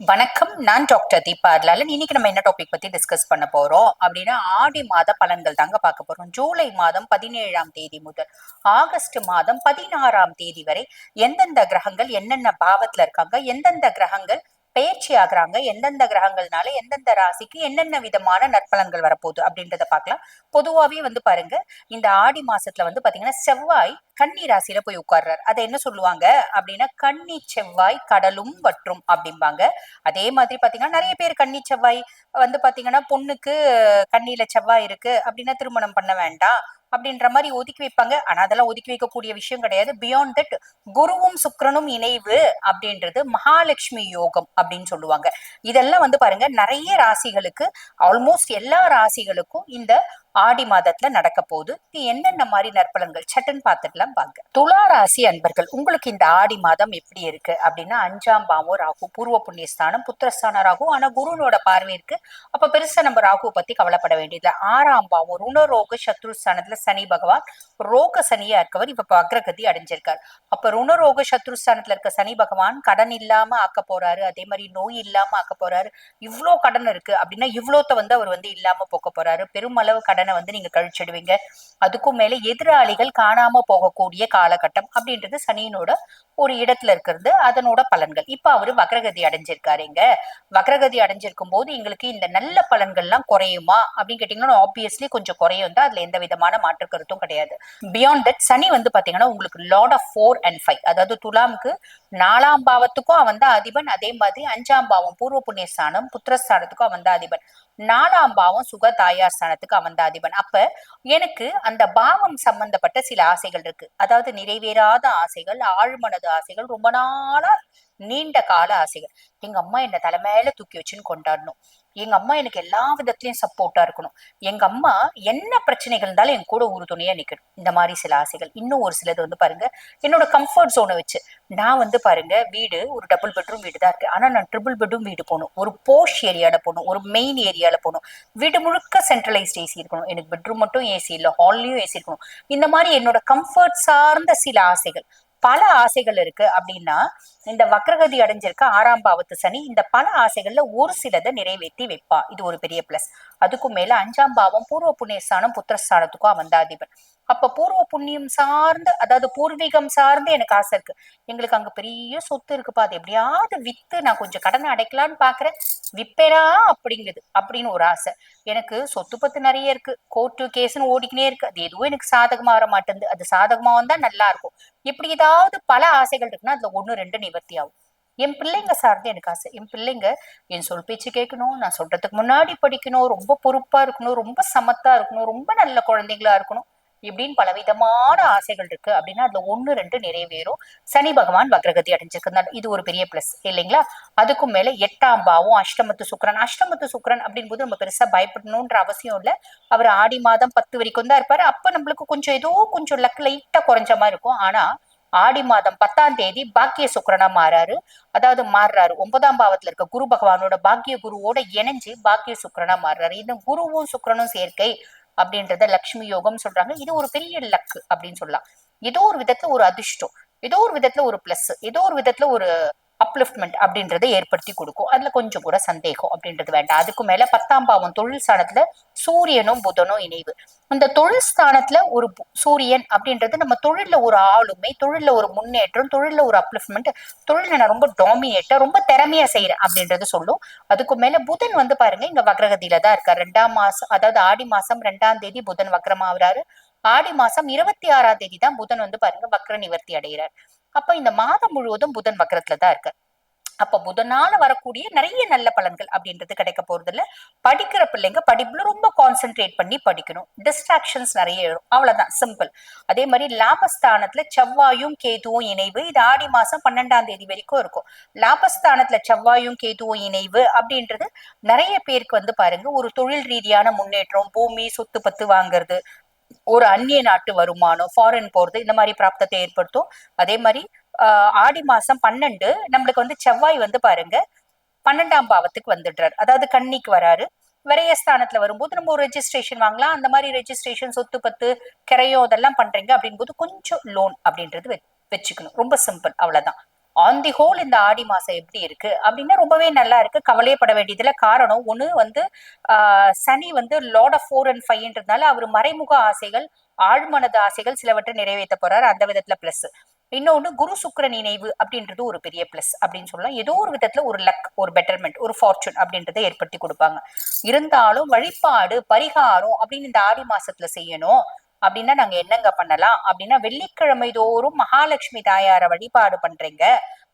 வணக்கம் நான் டாக்டர் தீபா அர்லாலன். இன்னைக்கு நம்ம என்ன டாபிக் பத்தி டிஸ்கஸ் பண்ண போறோம்? அப்படின்னா ஆடி மாத பலன்கள் தாங்க பார்க்க போறோம். ஜூலை மாதம் பதினேழாம் தேதி முதல் ஆகஸ்ட் மாதம் பதினாறாம் தேதி வரை எந்தெந்த கிரகங்கள் என்னென்ன பாவத்துல இருக்காங்க எந்தெந்த கிரகங்கள் பயிற்சி ஆகுறாங்க. எந்தெந்த கிரகங்கள்னால எந்தெந்த ராசிக்கு என்னென்ன விதமான நற்பலன்கள் வரப்போகுது அப்படின்றத பார்க்கலாம். பொதுவாகவே வந்து பாருங்க இந்த ஆடி மாசத்துல வந்து பாத்தீங்கன்னா செவ்வாய் கன்னி ராசியில போய் உட்கார்றாரு. அதை என்ன சொல்லுவாங்க? அப்படின்னா கன்னி செவ்வாய் கடலும் வற்றும் அப்படிம்பாங்க. அதே மாதிரி பாத்தீங்கன்னா நிறைய பேர் கன்னி செவ்வாய் வந்து பாத்தீங்கன்னா பொண்ணுக்கு கண்ணியில செவ்வாய் இருக்கு அப்படின்னா திருமணம் பண்ண வேண்டாம். அப்படின்ற மாதிரி ஒதுக்கி வைப்பாங்க. ஆனா அதெல்லாம் ஒதுக்கி வைக்கக்கூடிய விஷயம் கிடையாது. பியாண்ட் தட் குருவும் சுக்கரனும் இணைவு அப்படின்றது மகாலட்சுமி யோகம் அப்படின்னு சொல்லுவாங்க. இதெல்லாம் வந்து பாருங்க நிறைய ராசிகளுக்கு ஆல்மோஸ்ட் எல்லா ராசிகளுக்கும் இந்த ஆடி மாதத்துல நடக்க போகுது. என்னென்ன மாதிரி நற்பலன்கள்? சட்டன் பார்த்துட்டுலாம் பாங்க துலா ராசி அன்பர்கள் உங்களுக்கு இந்த ஆடி மாதம் எப்படி இருக்கு? அப்படின்னா அஞ்சாம் பாவம் ராகு பூர்வ புண்ணியஸ்தானம் புத்திரஸ்தானம் ராகு. ஆனா குருனோட பார்வை இருக்கு. அப்ப பெருசா நம்ம ராகுவை பத்தி கவலைப்பட வேண்டியது ஆறாம் பாவம் ருணரோக சத்ருஸ்தானத்துல சனி பகவான் ரோக சனியா இருக்கவர் இப்ப அக்ரகதி அடைஞ்சிருக்காரு. அப்ப ருணரோக சத்ருஸ்தானத்துல இருக்க சனி பகவான் கடன் இல்லாம ஆக்க போறாரு. அதே மாதிரி நோய் இல்லாம ஆக்க போறாரு. இவ்வளோ கடன் இருக்கு. அப்படின்னா இவ்வளோத்த வந்து அவர் வந்து இல்லாம போக்க போறாரு. பெருமளவு கடன் வந்து நீங்க கழிச்சிடுவீங்க. அதுக்கும் மேல எதிராளிகள் காணாம போகக்கூடிய காலகட்டம் அப்படின்றது சனியினோட ஒரு இடத்துல இருக்கிறது அதனோட பலன்கள். இப்ப அவரு வக்ரகதி அடைஞ்சிருக்காருங்க வக்ரகதி அடைஞ்சிருக்கும் போது எங்களுக்கு இந்த நல்ல பலன்கள்லாம் குறையுமா அப்படின்னு கேட்டீங்கன்னா ஆப்வியஸ்லி கொஞ்சம் குறையும் தான். அதுல எந்த விதமான மாற்று கருத்தும் கிடையாது. பியாண்ட் தட் சனி வந்து பாத்தீங்கன்னா உங்களுக்கு lord of four and five அதாவது துலாமுக்கு நாலாம் பாவத்துக்கும் அவன் தான் அதிபன். அதே மாதிரி அஞ்சாம் பாவம் பூர்வ புண்ணியஸ்தானம் புத்திரஸ்தானத்துக்கும் அவன் தான் அதிபன். நாலாம் பாவம் சுக தாயார் ஸ்தானத்துக்கு அவன் அதிபன். அப்ப எனக்கு அந்த பாவம் சம்பந்தப்பட்ட சில ஆசைகள் இருக்கு. அதாவது நிறைவேறாத ஆசைகள் ஆழ்மனது ஆசைகள் ரொம்ப நாளா நீண்ட கால ஆசைகள். எங்க அம்மா என்ன தலைமையில தூக்கி வச்சுன்னு கொண்டாடணும். எங்க அம்மா எனக்கு எல்லா விதத்திலயும் சப்போர்ட்டா இருக்கணும். எங்க அம்மா என்ன பிரச்சனைகள் இருந்தாலும் என் கூட உறுதுணையா நிக்கணும். இந்த மாதிரி சில ஆசைகள். இன்னும் ஒரு சிலது வந்து பாருங்க என்னோட கம்ஃபர்ட் ஜோனை வச்சு. நான் வந்து பாருங்க வீடு ஒரு டபுள் பெட்ரூம் வீடு தான் இருக்கு. ஆனா நான் ட்ரிபிள் பெட்ரூம் வீடு போகணும். ஒரு போஷ் ஏரியால போகணும். ஒரு மெயின் ஏரியால போகணும். வீடு முழுக்க சென்ட்ரலைஸ்ட் ஏசி இருக்கணும். எனக்கு பெட்ரூம் மட்டும் ஏசி இல்லை ஹால்லையும் ஏசி இருக்கணும். இந்த மாதிரி என்னோட கம்ஃபர்ட் சார்ந்த சில ஆசைகள். பல ஆசைகள் இருக்கு அப்படின்னா இந்த வக்ரகதி அடைஞ்சிருக்க ஆறாம் பாவத்து சனி இந்த பல ஆசைகள்ல ஒரு சிலதை நிறைவேற்றி வைப்பா. இது ஒரு பெரிய பிளஸ் அதுக்கும் மேல அஞ்சாம் பாவம் பூர்வ புண்ணியஸ்தானம் புத்திரஸ்தானத்துக்கும் அவன் அதிபன். அப்ப பூர்வ புண்ணியம் சார்ந்து அதாவது பூர்வீகம் சார்ந்து எனக்கு ஆசை இருக்கு. எங்களுக்கு அங்க பெரிய சொத்து இருக்குப்பா. அது எப்படியாவது வித்து நான் கொஞ்சம் கடனை அடைக்கலான்னு பாக்குறேன். விப்பேரா அப்படிங்குது அப்படின்னு ஒரு ஆசை. எனக்கு சொத்து பத்து நிறைய இருக்கு. கோர்ட்டு கேஸ்னு ஓடிக்கினே இருக்கு. அது எதுவும் எனக்கு சாதகமா வர மாட்டேங்குது. அது சாதகமா வந்தா நல்லா இருக்கும். இப்படி ஏதாவது பல ஆசைகள் இருக்குன்னா அதுல ஒண்ணு ரெண்டு நிவர்த்தி ஆகும். என் பிள்ளைங்க சார்ந்து எனக்கு ஆசை. என் பிள்ளைங்க என் சொல் பேச்சு கேட்கணும் நான் சொல்றதுக்கு முன்னாடி படிக்கணும் ரொம்ப பொறுப்பா இருக்கணும் ரொம்ப சமத்தா இருக்கணும் ரொம்ப நல்ல குழந்தைங்களா இருக்கணும். இப்படின்னு பலவிதமான ஆசைகள் இருக்கு. அப்படின்னா அதுல ஒண்ணு ரெண்டு நிறைவேறும். சனி பகவான் வக்ரகதி அடைஞ்சிருக்கிறார் இது ஒரு பெரிய பிளஸ் இல்லைங்களா? அதுக்கும் மேல எட்டாம் பாவம் அஷ்டமத்து சுக்கரன். அஷ்டமத்து சுக்கரன் அப்படின் நம்ம பெருசா பயப்படணும்ன்ற அவசியம் இல்ல. அவர் ஆடி மாதம் பத்து வரைக்கும் தான் இருப்பாரு. அப்ப நம்மளுக்கு கொஞ்சம் ஏதோ கொஞ்சம் லக் லைட்டா குறைஞ்ச மாதிரி இருக்கும். ஆனா ஆடி மாதம் பத்தாம் தேதி பாக்கிய சுக்கரனா மாறாரு. அதாவது மாறுறாரு. ஒன்பதாம் பாவத்துல இருக்க குரு பகவானோட பாக்கிய குருவோட இணைஞ்சு பாக்கிய சுக்கரனா மாறுறாரு. இந்த குருவும் சுக்கரனும் சேர்க்கை. அப்படின்றத லக்ஷ்மி யோகம் சொல்றாங்க. இது ஒரு பெரிய லக் அப்படின்னு சொல்லலாம். ஏதோ ஒரு விதத்துல ஒரு அதிர்ஷ்டம். ஏதோ ஒரு விதத்துல ஒரு பிளஸ் ஏதோ ஒரு விதத்துல ஒரு அப்லிஃப்ட்மெண்ட் அப்படின்றத ஏற்படுத்தி கொடுக்கும். அதுல கொஞ்சம் கூட சந்தேகம் அப்படின்றது வேண்டாம். அதுக்கு மேல பத்தாம் பாவம் தொழில் ஸ்தானத்துல சூரியனும் புதனும் இணைவு. இந்த தொழில் ஸ்தானத்துல ஒரு சூரியன் அப்படின்றது நம்ம தொழில்ல ஒரு ஆளுமை தொழில்ல ஒரு முன்னேற்றம் தொழில்ல ஒரு அப்லிஃப்ட்மெண்ட் தொழில நான் ரொம்ப டாமினேட்டா ரொம்ப திறமையா செய்யறேன் அப்படின்றது சொல்லும். அதுக்கு மேல புதன் வந்து பாருங்க இங்க வக்ரகதியில தான் இருக்காரு. ரெண்டாம் மாசம் அதாவது ஆடி மாசம் ரெண்டாம் தேதி புதன் வக்ரமாகறாரு ஆடி மாசம் இருபத்தி ஆறாம் தேதி தான் புதன் வந்து பாருங்க வக்ர நிவர்த்தி அடைகிறார். அப்ப இந்த மாதம் முழுவதும் புதன் வக்கரத்துல தான் இருக்கு அப்ப புதனால வரக்கூடிய நிறைய நல்ல பலன்கள் அப்படின்றது கிடைக்க போறது இல்ல படிக்கிற பிள்ளைங்க படிப்புல ரொம்ப கான்சென்ட்ரேட் பண்ணி படிக்கணும். டிஸ்ட்ராக்ஷன்ஸ் நிறைய வரும் அவ்வளவுதான் சிம்பிள் அதே மாதிரி லாபஸ்தானத்துல செவ்வாயும் கேதுவும் இணைவு. இது ஆடி மாசம் பன்னெண்டாம் தேதி வரைக்கும் இருக்கும். லாபஸ்தானத்துல செவ்வாயும் கேதுவும் இணைவு அப்படின்றது நிறைய பேருக்கு வந்து பாருங்க ஒரு தொழில் ரீதியான முன்னேற்றம் பூமி சொத்து பத்து வாங்குறது ஒரு அந்நிய நாட்டு வருமானம் ஃபாரின் போறது இந்த மாதிரி பிராப்தத்தை ஏற்படுத்தும். அதே மாதிரி ஆஹ் ஆடி மாசம் பன்னெண்டு நம்மளுக்கு வந்து செவ்வாய் வந்து பாருங்க பன்னெண்டாம் பாவத்துக்கு வந்துடுறாரு. அதாவது கன்னிக்கு வராரு. விரயஸ்தானத்துல வரும்போது நம்ம ஒரு ரெஜிஸ்ட்ரேஷன் வாங்கலாம். அந்த மாதிரி ரெஜிஸ்ட்ரேஷன் சொத்து பத்து கிரையோ அதெல்லாம் பண்றீங்க அப்படின் போது கொஞ்சம் லோன் அப்படின்றது வச்சுக்கணும். ரொம்ப சிம்பிள் அவ்வளவுதான். ஆன் தி ஹோல் இந்த ஆடி மாசம் எப்படி இருக்கு? அப்படின்னா ரொம்பவே நல்லா இருக்கு. கவலையப்பட வேண்டியதுல காரணம் ஒன்னு வந்து ஆஹ் சனி வந்து லார்ட் ஆஃப் ஃபோர் அண்ட் ஃபைவ்ன்றதுனால அவர் மறைமுக ஆசைகள் ஆழ்மனது ஆசைகள் சிலவற்றை நிறைவேற்ற போறாரு. அந்த விதத்துல பிளஸ் இன்னொன்னு குரு சுக்கிரன் இணைவு அப்படின்றது ஒரு பெரிய பிளஸ் அப்படின்னு சொல்லலாம். ஏதோ ஒரு விதத்துல ஒரு லக் ஒரு பெட்டர்மெண்ட் ஒரு ஃபார்ச்சூன் அப்படின்றத ஏற்படுத்தி கொடுப்பாங்க. இருந்தாலும் வழிபாடு பரிகாரம் அப்படின்னு இந்த ஆடி மாசத்துல செய்யணும். அப்படின்னா நாங்க என்னங்க பண்ணலாம்? அப்படின்னா வெள்ளிக்கிழமை தோறும் மகாலட்சுமி தாயார வழிபாடு பண்றீங்க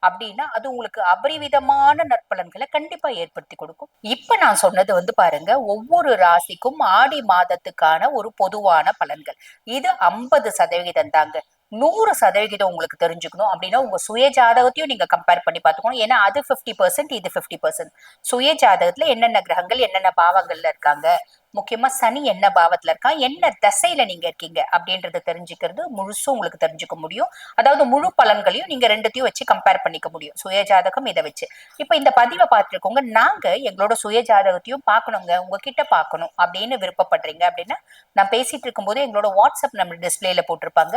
அப்படின்னா அது உங்களுக்கு அபரிவிதமான நற்பலன்களை கண்டிப்பா ஏற்படுத்தி கொடுக்கும். இப்ப நான் சொன்னது வந்து பாருங்க ஒவ்வொரு ராசிக்கும் ஆடி மாதத்துக்கான ஒரு பொதுவான பலன்கள். இது ஐம்பது சதவிகிதம் தாங்க. நூறு சதவிகிதம் உங்களுக்கு தெரிஞ்சுக்கணும். அப்படின்னா உங்க சுய ஜாதகத்தையும் நீங்க கம்பேர் பண்ணி பார்த்துக்கணும். ஏன்னா அது ஃபிஃப்டி பர்சன்ட் இது ஃபிஃப்டி பர்சன்ட் சுய ஜாதகத்துல என்னென்ன கிரகங்கள் என்னென்ன பாவங்கள்ல இருக்காங்க? முக்கியமா சனி என்ன பாவத்துல இருக்கான் என்ன தசையில நீங்க இருக்கீங்க? அப்படின்றத தெரிஞ்சுக்கிறது முழுசும் உங்களுக்கு தெரிஞ்சுக்க முடியும். அதாவது முழு பலன்களையும் நீங்க ரெண்டுத்தையும் வச்சு கம்பேர் பண்ணிக்க முடியும். சுய ஜாதகம் இதை வச்சு. இப்ப இந்த பதிவை பார்த்துருக்கோங்க. நாங்க எங்களோட சுய ஜாதகத்தையும் பார்க்கணுங்க. உங்ககிட்ட பார்க்கணும். அப்படின்னு விருப்பப்படுறீங்க அப்படின்னா நான் பேசிட்டு இருக்கும்போது எங்களோட வாட்ஸ்அப் நம்ம டிஸ்பிளேல போட்டிருப்பாங்க.